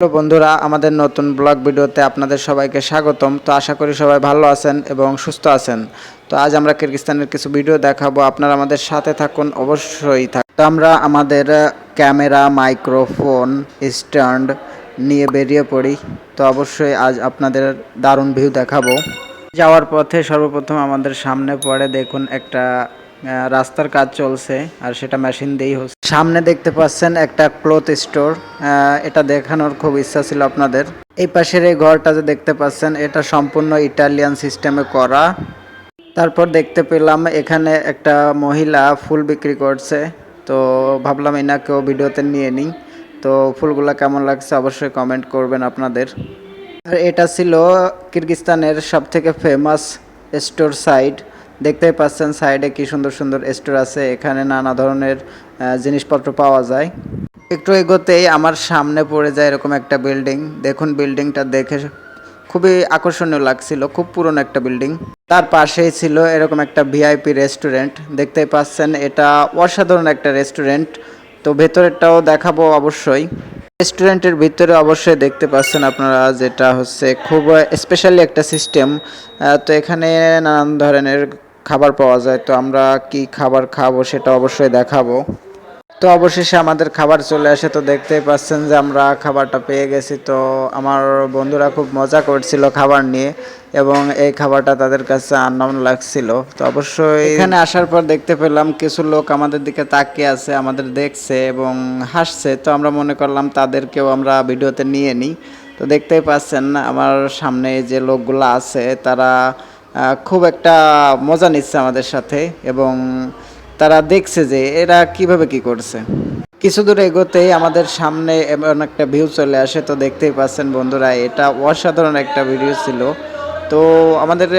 Hello বন্ধুরা, আমাদের নতুন ব্লগ ভিডিওতে আপনাদের সবাইকে স্বাগতম। তো আশা করি সবাই ভালো আছেন এবং সুস্থ আছেন। তো আজ আমরা কিরগিস্তানের কিছু ভিডিও দেখাবো। আপনারা আমাদের সাথে থাকুন, অবশ্যই থাক তো আমরা আমাদের ক্যামেরা, মাইক্রোফোন, স্ট্যান্ড নিয়ে বেরিয়ে পড়ি। তো অবশ্যই আজ আপনাদের দারুণ ভিউ দেখাবো। যাওয়ার পথে সর্বপ্রথম আমাদের সামনে পড়ে দেখুন একটা রাস্তার কাজ চলছে আর সেটা মেশিন দিয়েই হচ্ছে। সামনে দেখতে পাচ্ছেন একটা ক্লথ স্টোর এটা দেখানোর খুব ইচ্ছা ছিল আপনাদের। এই পাশের এই ঘরটা যে দেখতে পাচ্ছেন, এটা সম্পূর্ণ ইটালিয়ান সিস্টেমে করা। তারপর দেখতে পেলাম এখানে একটা মহিলা ফুল বিক্রি করছে। তো ভাবলাম এনাকেও ভিডিওতে নিয়ে নিই। তো ফুলগুলা কেমন লাগছে অবশ্যই কমেন্ট করবেন আপনাদের। আর এটা ছিল কিরগিস্তানের সব থেকে ফেমাস স্টোর সাইড দেখতেই পাচ্ছেন সাইডে কি সুন্দর সুন্দর স্টোর আছে। এখানে নানা ধরনের জিনিসপত্র পাওয়া যায়। একটু এগোতেই আমার সামনে পড়ে যায় এরকম একটা বিল্ডিং। দেখুন বিল্ডিংটা দেখে খুবই আকর্ষণীয় লাগছিল, খুব পুরনো একটা বিল্ডিং। তার পাশেই ছিল এরকম একটা ভিআইপি রেস্টুরেন্ট। দেখতেই পাচ্ছেন এটা অসাধারণ একটা রেস্টুরেন্ট। তো ভেতরেরটাও দেখাবো অবশ্যই। রেস্টুরেন্টের ভিতরে অবশ্যই দেখতে পাচ্ছেন আপনারা যেটা হচ্ছে খুব স্পেশালি একটা সিস্টেম তো এখানে নানান ধরনের খাবার পাওয়া যায়, তো আমরা কি খাবার খাব সেটা অবশ্যই দেখাবো। তো অবশেষে আমাদের খাবার চলে আসে। তো দেখতেই পাচ্ছেন যে আমরা খাবারটা পেয়ে গেছি। তো আমার বন্ধুরা খুব মজা করছিল খাবার নিয়ে এবং এই খাবারটা তাদের কাছে আনন্দ লাগছিল। তো অবশ্যই এখানে আসার পর দেখতে পেলাম কিছু লোক আমাদের দিকে তাকিয়ে আছে, আমাদের দেখছে এবং হাসছে। তো আমরা মনে করলাম তাদেরকেও আমরা ভিডিওতে নিয়ে নিই। তো দেখতেই পাচ্ছেন আমার সামনে যে লোকগুলো আছে, তারা খুব একটা মজা নিচ্ছে আমাদের সাথে এবং তারা দেখছে যে এরা কীভাবে কি করছে। কিছু দূর এগোতেই আমাদের সামনে এমন একটা ভিউ চলে আসে, তো দেখতেই পাচ্ছেন বন্ধুরা, এটা অসাধারণ একটা ভিডিও ছিল। তো আমাদের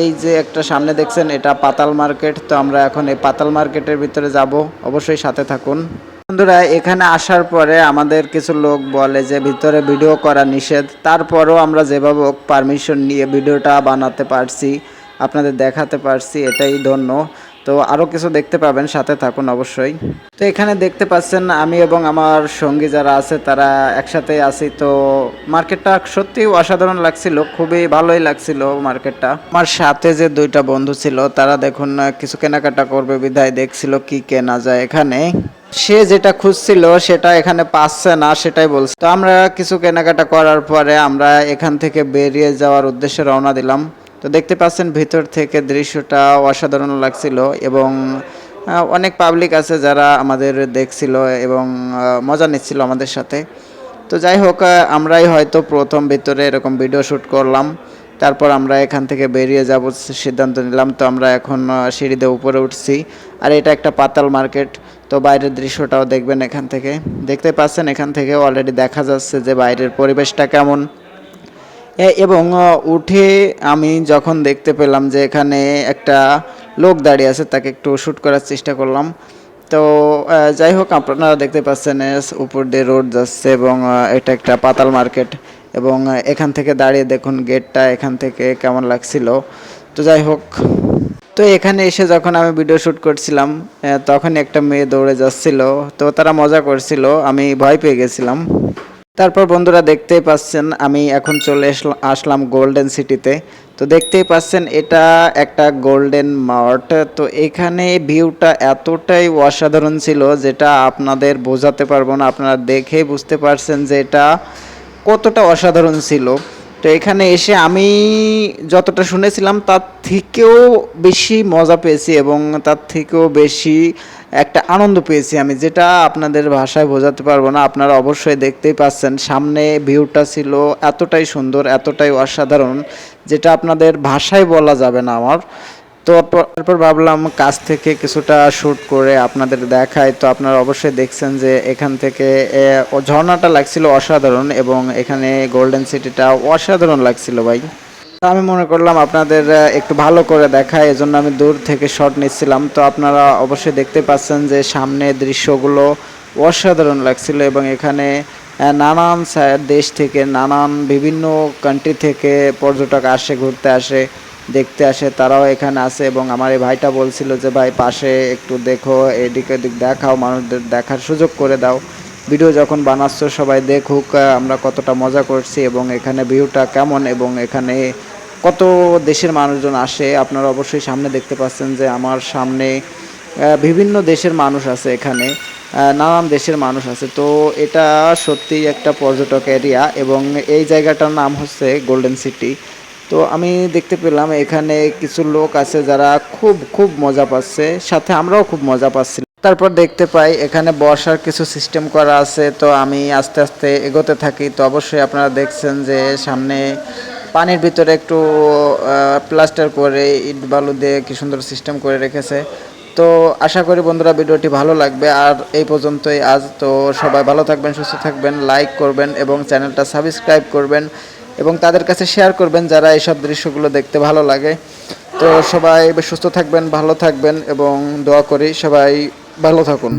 এই যে একটা সামনে দেখছেন, এটা পাতাল মার্কেট, তো আমরা এখন এই পাতাল মার্কেটের ভিতরে যাব। অবশ্যই সাথে থাকুন। বন্ধুরা, এখানে আসার পরে আমাদের কিছু লোক বলে যে ভিতরে ভিডিও করা নিষেধ। তারপরও আমরা যেভাবে পারমিশন নিয়ে ভিডিওটা বানাতে পারছি, আপনাদের দেখাতে পারছি, এটাই ধন্য। তো আরও কিছু দেখতে পাবেন, সাথে থাকুন অবশ্যই। তো এখানে দেখতে পাচ্ছেন আমি এবং আমার সঙ্গী যারা আছে, তারা একসাথে আছি। তো মার্কেটটা সত্যি অসাধারণ লাগছিল, খুবই ভালোই লাগছিল মার্কেটটা। আমার সাথে যে দুইটা বন্ধু ছিল, তারা দেখুন, কিছু কেনাকাটা করবে বিধায় দেখছিল কি কেনা যায় এখানে। সে যেটা খুঁজছিল, সেটা এখানে পাচ্ছে না, সেটাই বলছে। তো আমরা কিছু কেনাকাটা করার পরে আমরা এখান থেকে বেরিয়ে যাওয়ার উদ্দেশ্যে রওনা দিলাম। তো দেখতে পাচ্ছেন ভিতর থেকে দৃশ্যটা অসাধারণ লাগছিল এবং অনেক পাবলিক আছে যারা আমাদের দেখছিল এবং মজা নিচ্ছিল আমাদের সাথে। তো যাই হোক আমরাই হয়তো প্রথম ভিতরে এরকম ভিডিও শ্যুট করলাম। তারপর আমরা এখান থেকে বেরিয়ে যাব সিদ্ধান্ত নিলাম। তো আমরা এখন সিঁড়িতে উপরে উঠছি। আর এটা একটা পাতাল মার্কেট। তো বাইরের দৃশ্যটাও দেখবেন এখান থেকে। দেখতে পাচ্ছেন এখান থেকে অলরেডি দেখা যাচ্ছে যে বাইরের পরিবেশটা কেমন। এবং উঠে আমি যখন দেখতে পেলাম যে এখানে একটা লোক দাঁড়িয়ে আছে, তাকে একটু শ্যুট করার চেষ্টা করলাম। তো যাই হোক, আপনারা দেখতে পাচ্ছেন উপর দিয়ে রোড যাচ্ছে এবং এটা একটা পাতাল মার্কেট এবং এখান থেকে দাঁড়িয়ে দেখুন গেটটা এখান থেকে কেমন লাগছিল। তো যাই হোক, তো এখানে এসে যখন আমি ভিডিও শ্যুট করছিলাম তখন একটা মেয়ে দৌড়ে যাচ্ছিল। তো তারা মজা করছিল, আমি ভয় পেয়ে গেছিলাম। তারপর বন্ধুরা দেখতেই পাচ্ছেন, আমি এখন চলে আসলা- আসলাম গোল্ডেন সিটিতে তো দেখতেই পাচ্ছেন, এটা একটা গোল্ডেন মার্ট তো এখানে ভিউটা এতটাই অসাধারণ ছিল যেটা আপনাদের বোঝাতে পারব না। আপনারা দেখেই বুঝতে পারছেন যে এটা কতটা অসাধারণ ছিল। তো এখানে এসে আমি যতটা শুনেছিলাম, তার থেকেও বেশি মজা পেয়েছি এবং তার থেকেও বেশি একটা আনন্দ পেয়েছি আমি, যেটা আপনাদের ভাষায় বোঝাতে পারব না, আপনারা অবশ্যই দেখতেই পাচ্ছেন। সামনে ভিউটা ছিল এতটাই সুন্দর, এতটাই অসাধারণ, যেটা আপনাদের ভাষায় বলা যাবে না আমার। তো তারপর- ভাবলাম কাছ থেকে কিছুটা শ্যুট করে আপনাদের দেখায় তো আপনারা অবশ্যই দেখছেন যে এখান থেকে ঝর্ণাটা লাগছিল অসাধারণ এবং এখানে গোল্ডেন সিটিটা অসাধারণ লাগছিল ভাই। আমি মনে করলাম আপনাদের একটু ভালো করে দেখায়, এজন্য আমি দূর থেকে শট নিচ্ছিলাম। তো আপনারা অবশ্যই দেখতে পাচ্ছেন যে সামনে দৃশ্যগুলো অসাধারণ লাগছিল এবং এখানে নানান দেশ থেকে, নানান বিভিন্ন কান্ট্রি থেকে পর্যটক আসে, ঘুরতে আসে, দেখতে আসে, তারাও এখানে আসে এবং আমার এই ভাইটা বলছিল যে, ভাই, পাশে একটু দেখো, এদিক ওদিক দেখাও, মানুষদের দেখার সুযোগ করে দাও। ভিডিও যখন বানাচ্ছ, সবাই দেখুক আমরা কতটা মজা করছি এবং এখানে ভিউটা কেমন এবং এখানে কত দেশের মানুষজন আসে। আপনারা অবশ্যই সামনে দেখতে পাচ্ছেন যে আমার সামনে বিভিন্ন দেশের মানুষ আছে এখানে নানান দেশের মানুষ আছে। তো এটা সত্যিই একটা পর্যটক এরিয়া এবং এই জায়গাটার নাম হচ্ছে গোল্ডেন সিটি তো আমি দেখতে পেলাম এখানে কিছু লোক আছে যারা খুব খুব মজা পাচ্ছে, সাথে আমরাও খুব মজা পাচ্ছি। তারপর দেখতে পাই, এখানে বসার কিছু সিস্টেম করা আছে, তো আমি আস্তে আস্তে এগোতে থাকি। তো অবশ্যই আপনারা দেখছেন যে সামনে পানির ভিতরে একটু প্লাস্টার করে ইট বালু দিয়ে কি সুন্দর সিস্টেম করে রেখেছে। তো আশা করি বন্ধুরা ভিডিওটি ভালো লাগবে। আর এই পর্যন্তই আজ, তো সবাই ভালো থাকবেন, সুস্থ থাকবেন লাইক করবেন এবং চ্যানেলটা সাবস্ক্রাইব করবেন এবং তাদের কাছে শেয়ার করবেন যারা এইসব দৃশ্যগুলো দেখতে ভালো লাগে। তো সবাই সুস্থ থাকবেন, ভালো থাকবেন এবং দোয়া করি সবাই ভালো থাকুন।